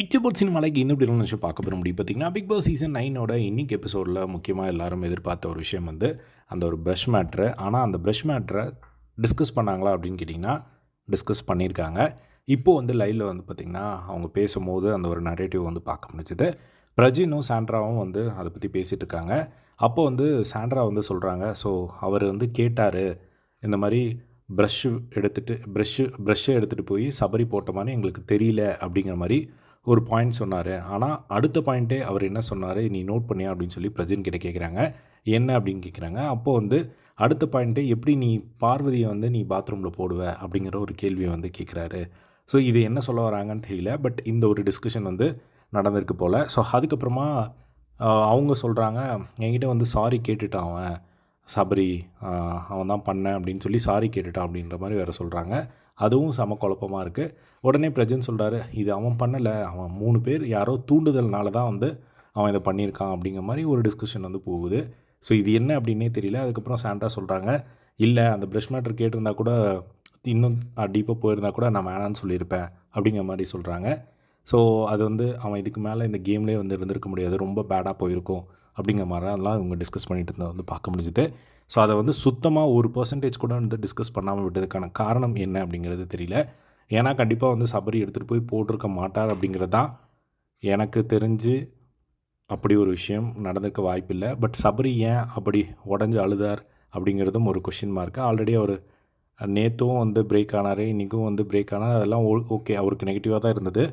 Picture சினிமாலைக்கு இன்னும் இப்படி நினச்சி பார்க்க போகிற முடியும். பார்த்தீங்கன்னா பிக் பாஸ் சீசன் நைனோட இன்னைக்கு எபிசோடில் முக்கியமாக எல்லாரும் எதிர்பார்த்த ஒரு விஷயம் வந்து அந்த ஒரு ப்ரஷ் மேட்ரு ஆனால் அந்த ப்ரஷ் மேட்ரை டிஸ்கஸ் பண்ணாங்களா அப்படின்னு கேட்டிங்கன்னா டிஸ்கஸ் பண்ணியிருக்காங்க. இப்போது வந்து லைவில் வந்து பார்த்திங்கன்னா அவங்க பேசும்போது அந்த ஒரு நரேட்டிவ் வந்து பார்க்க முடிஞ்சுது. பிரஜினும் சாண்ட்ராவும் வந்து அதை பற்றி பேசிகிட்டு இருக்காங்க. அப்போ வந்து சாண்ட்ரா வந்து சொல்கிறாங்க ஸோ அவர் வந்து கேட்டார் இந்த மாதிரி ப்ரஷ்ஷு எடுத்துகிட்டு ப்ரஷ்ஷு ப்ரஷ்ஷை எடுத்துகிட்டு போய் சபரி போட்ட மாதிரி எங்களுக்கு தெரியல அப்படிங்கிற மாதிரி ஒரு பாயிண்ட் சொன்னார். ஆனால் அடுத்த பாயிண்ட்டே அவர் என்ன சொன்னார்? நீ நோட் பண்ணியா? அப்படின்னு சொல்லி பிரஜின் கிட்ட கேட்குறாங்க என்ன அப்படின்னு கேட்குறாங்க அப்போது வந்து அடுத்த பாயிண்ட்டு எப்படி நீ பார்வதியை வந்து நீ பாத்ரூமில் போடுவ? அப்படிங்கிற ஒரு கேள்வியை வந்து கேட்குறாரு ஸோ இது என்ன சொல்ல வராங்கன்னு தெரியல. பட் இந்த ஒரு டிஸ்கஷன் வந்து நடந்திருக்கு போல். ஸோ அதுக்கப்புறமா அவங்க சொல்கிறாங்க என்கிட்ட வந்து சாரி கேட்டுட்டான் அவன். சபரி அவன் தான் பண்ணேன் அப்படின்னு சொல்லி சாரி கேட்டுட்டான் அப்படின்ற மாதிரி வேறு சொல்கிறாங்க அதுவும் செம குழப்பமாக இருக்குது உடனே பிரஜன் சொல்கிறாரு இது அவன் பண்ணலை அவன் மூணு பேர் யாரோ தூண்டுதல்னால தான் வந்து அவன் இதை பண்ணியிருக்கான் அப்படிங்கிற மாதிரி ஒரு டிஸ்கஷன் வந்து போகுது. ஸோ இது என்ன அப்படின்னே தெரியல. அதுக்கப்புறம் சாண்ட்ரா சொல்கிறாங்க இல்லை அந்த ப்ரஷ் மேட்டர் கேட்டிருந்தா கூட இன்னும் டீப்பாக போயிருந்தா கூட நான் வேணான்னு சொல்லியிருப்பேன் அப்படிங்கிற மாதிரி சொல்கிறாங்க ஸோ அது வந்து அவன் இதுக்கு மேலே இந்த கேம்லேயே வந்து இருந்திருக்க முடியாது. ரொம்ப பேடாக போயிருக்கும் அப்படிங்கிற மாதிரிலாம் இவங்க டிஸ்கஸ் பண்ணிட்டு இருந்ததை வந்து பார்க்க முடிஞ்சுது. ஸோ அதை வந்து சுத்தமாக ஒரு பர்சன்டேஜ் கூட வந்து டிஸ்கஸ் பண்ணாமல் விட்டதுக்கான காரணம் என்ன அப்படிங்கிறது தெரியல. ஏன்னா கண்டிப்பாக வந்து சபரி எடுத்துகிட்டு போய் போட்டிருக்க மாட்டார் அப்படிங்கிறது தான் எனக்கு தெரிஞ்சு அப்படி ஒரு விஷயம் நடந்திருக்க வாய்ப்பில்லை. பட் சபரி ஏன் அப்படி உடஞ்சி அழுதார் அப்படிங்கிறதும் ஒரு கொஷின் மார்க்கு ஆல்ரெடி அவர் நேற்றும் வந்து பிரேக் ஆனார் இன்றைக்கும் வந்து பிரேக் ஆனார். அதெல்லாம் ஓகே அவருக்கு நெகட்டிவாக தான் இருந்தது.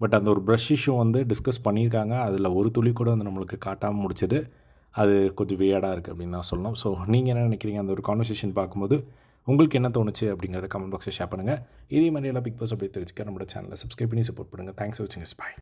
பட் அந்த ஒரு ப்ரஷ் இஷ்யூ வந்து டிஸ்கஸ் பண்ணியிருக்காங்க. அதில் ஒரு துளி கூட வந்து நம்மளுக்கு காட்டாமல் முடிச்சது. அது கொஞ்சம் வியர்டாக இருக்குது அப்படின்னு நான் சொல்லணும். ஸோ நீங்கள் என்ன நினைக்கிறீங்க? அந்த ஒரு கான்வர்சேஷன் பார்க்கும்போது உங்களுக்கு என்ன தோணுச்சு அப்படிங்கிறத கமெண்ட் பாக்ஸில் ஷேர் பண்ணுங்கள் இதே மாதிரி எல்லாம் பிக் பாஸ் அப்படி தெரிஞ்சுக்க நம்மளோட சேனலை சப்ஸ்கிரைப் பண்ணி சப்போர்ட் பண்ணுங்கள் தேங்க்ஸ் ஃபார் வாட்சிங் பாய்